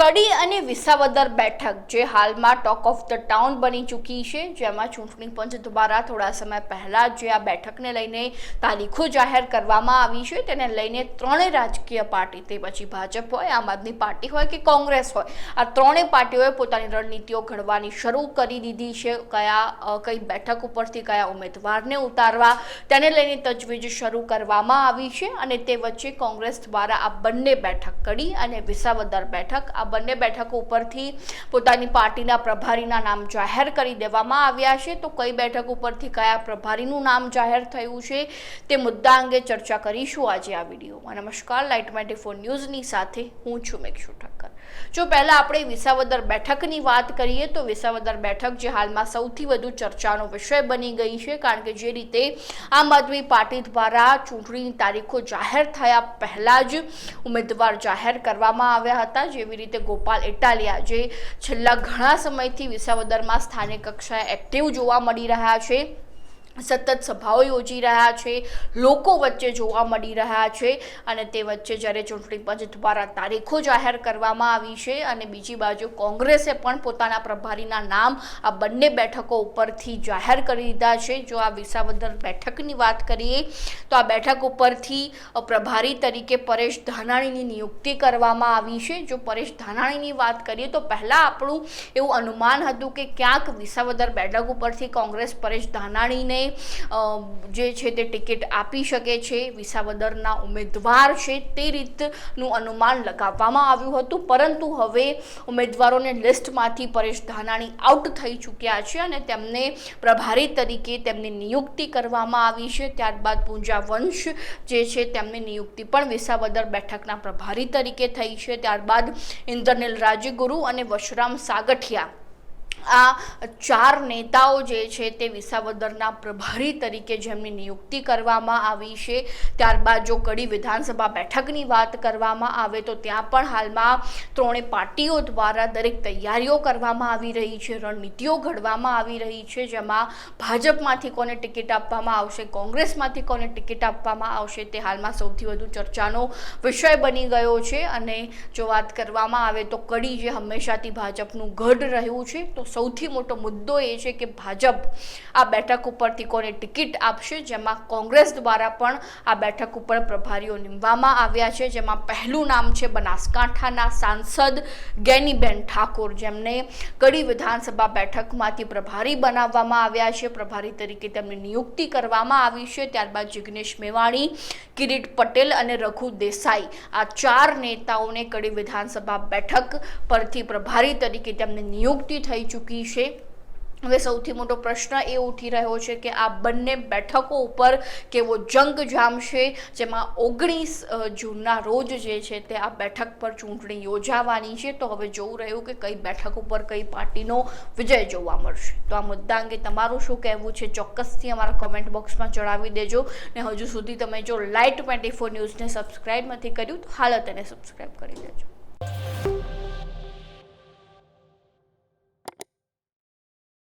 કડી અને વિસાવદર બેઠક, જે હાલમાં ટોક ઓફ ધ ટાઉન બની ચૂકી છે, જેમાં ચૂંટણી પંચ દ્વારા થોડા સમય પહેલાં જે આ બેઠકને લઈને તારીખો જાહેર કરવામાં આવી છે, તેને લઈને ત્રણેય રાજકીય પાર્ટી, તે પછી ભાજપ હોય, આમ આદમી પાર્ટી હોય કે કોંગ્રેસ હોય, આ ત્રણેય પાર્ટીઓએ પોતાની રણનીતિઓ ઘડવાની શરૂ કરી દીધી છે, કયા કઈ બેઠક ઉપરથી કયા ઉમેદવારને ઉતારવા, તેને લઈને તજવીજ શરૂ કરવામાં આવી છે, અને તે વચ્ચે કોંગ્રેસ દ્વારા આ બંને બેઠક, કડી અને વિસાવદર બેઠક, આ બંને બેઠકો ઉપરથી પોતાની પાર્ટીના પ્રભારીના નામ જાહેર કરી દેવામાં આવ્યા છે. તો કઈ બેઠક ઉપરથી કયા પ્રભારીનું નામ જાહેર થયું છે તે મુદ્દા અંગે ચર્ચા કરીશું આજે આ વિડીયોમાં. નમસ્કાર. લાઇટ ટ્વેન્ટી ફોર ન્યૂઝની સાથે હું છું મેક્ષુ ઠક્કર જો પહેલાં આપણે વિસાવદર બેઠકની વાત કરીએ તો વિસાવદર બેઠક જે હાલમાં સૌથી વધુ ચર્ચાનો વિષય બની ગઈ છે, કારણ કે જે રીતે આમ આદમી પાર્ટી દ્વારા ચૂંટણીની તારીખો જાહેર થયા પહેલાં જ ઉમેદવાર જાહેર કરવામાં આવ્યા હતા. જેવી રીતે ગોપાલ ઇટાલિયા જે છેલ્લા ઘણા સમયથી વિસાવદરમાં સ્થાનિક કક્ષાએ એક્ટિવ જોવા મળી રહ્યા છે. સતત સભાઓ યોજી રહ્યા છે, લોકો વચ્ચે જોવા મળી રહ્યા છે અને તે વચ્ચે જ્યારે ચૂંટણી પંચ દ્વારા તારીખો જાહેર કરવામાં આવી છે અને બીજી બાજુ કોંગ્રેસે પણ પોતાના પ્રભારીના નામ આ બંને બેઠકો ઉપરથી જાહેર કરી દીધા છે. જો આ વિસાવદર બેઠકની વાત કરીએ, તો આ બેઠક ઉપરથી પ્રભારી તરીકે પરેશ ધાનાણીની નિયુક્તિ કરવામાં આવી છે. જો પરેશ ધાનાણીની વાત કરીએ, તો પહેલાં આપણું એવું અનુમાન હતું કે ક્યાંક વિસાવદર બેઠક ઉપરથી કોંગ્રેસ પરેશ ધાનાણીને જે છે તે ટિકિટ આપી શકે છે, વિસાવદરના ઉમેદવાર છે તે રીતનું અનુમાન લગાવવામાં આવ્યું હતું. પરંતુ હવે ઉમેદવારોને લિસ્ટમાંથી પરેશ ધાનાણી આઉટ થઈ ચૂક્યા છે અને તેમને પ્રભારી તરીકે તેમની નિયુક્તિ કરવામાં આવી છે. ત્યારબાદ પૂંજા વંશ જે છે તેમની નિયુક્તિ પણ વિસાવદર બેઠકના પ્રભારી તરીકે થઈ છે. ત્યારબાદ ઇન્દ્રનીલ રાજગુરુ અને વશરામ સાગઠિયા આ ચાર નેતાઓ જે છે તે વિસાવદરના પ્રભારી તરીકે જેમની નિયુક્તિ કરવામાં આવી છે, ત્યારબાદ જો કડી વિધાનસભા બેઠકની વાત કરવામાં આવે તો ત્યાં પણ હાલમાં ત્રણે પાર્ટીઓ દ્વારા દરેક તૈયારીઓ કરવામાં આવી રહી છે, રણનીતિઓ ઘડવામાં આવી રહી છે, જેમાં ભાજપમાંથી કોને ટિકિટ આપવામાં આવશે, કોંગ્રેસમાંથી કોને ટિકિટ આપવામાં આવશે તે હાલમાં સૌથી વધુ ચર્ચાનો વિષય બની ગયો છે. અને જો વાત કરવામાં આવે તો કડી જે હંમેશાથી ભાજપનું ગઢ રહ્યું છે, તો સૌથી મોટો મુદ્દો એ છે કે ભાજપ આ બેઠક ઉપરથી કોને ટિકિટ આપશે? જેમાં કોંગ્રેસ દ્વારા પણ આ બેઠક ઉપર પ્રભારીઓ નીમવામાં આવ્યા છે. જેમાં પહેલું નામ છે બનાસકાંઠાના સાંસદ ગેનીબેન ઠાકોર. જેમને કડી વિધાનસભા બેઠકમાંથી પ્રભારી બનાવવામાં આવ્યા છે. પ્રભારી તરીકે તેમની નિયુક્તિ કરવામાં આવી છે. ત્યારબાદ જિગ્નેશ મેવાણી, કિરીટ પટેલ અને રઘુ દેસાઈ આ ચાર નેતાઓને કડી વિધાનસભા બેઠક પરથી પ્રભારી તરીકે તેમની નિયુક્તિ થઈ ચૂકી છે. હવે સૌથી મોટો પ્રશ્ન એ ઉઠી રહ્યો છે કે આ બંને બેઠકો ઉપર કેવો જંગ જામશે, જેમાં ઓગણીસ જૂનના રોજ જે છે તે આ બેઠક પર ચૂંટણી યોજાવાની છે. તો હવે જોવું રહ્યું કે કઈ બેઠક ઉપર કઈ પાર્ટીનો વિજય જોવા મળશે. તો આ મુદ્દા અંગે તમારું શું કહેવું છે? ચોક્કસથી અમારા કોમેન્ટ બોક્સમાં જણાવી દેજો. ને હજુ સુધી તમે જો લાઇટ ટ્વેન્ટી ફોર ન્યૂઝને સબસ્ક્રાઈબ નથી કર્યું તો હાલ તેને સબસ્ક્રાઈબ કરી દેજો.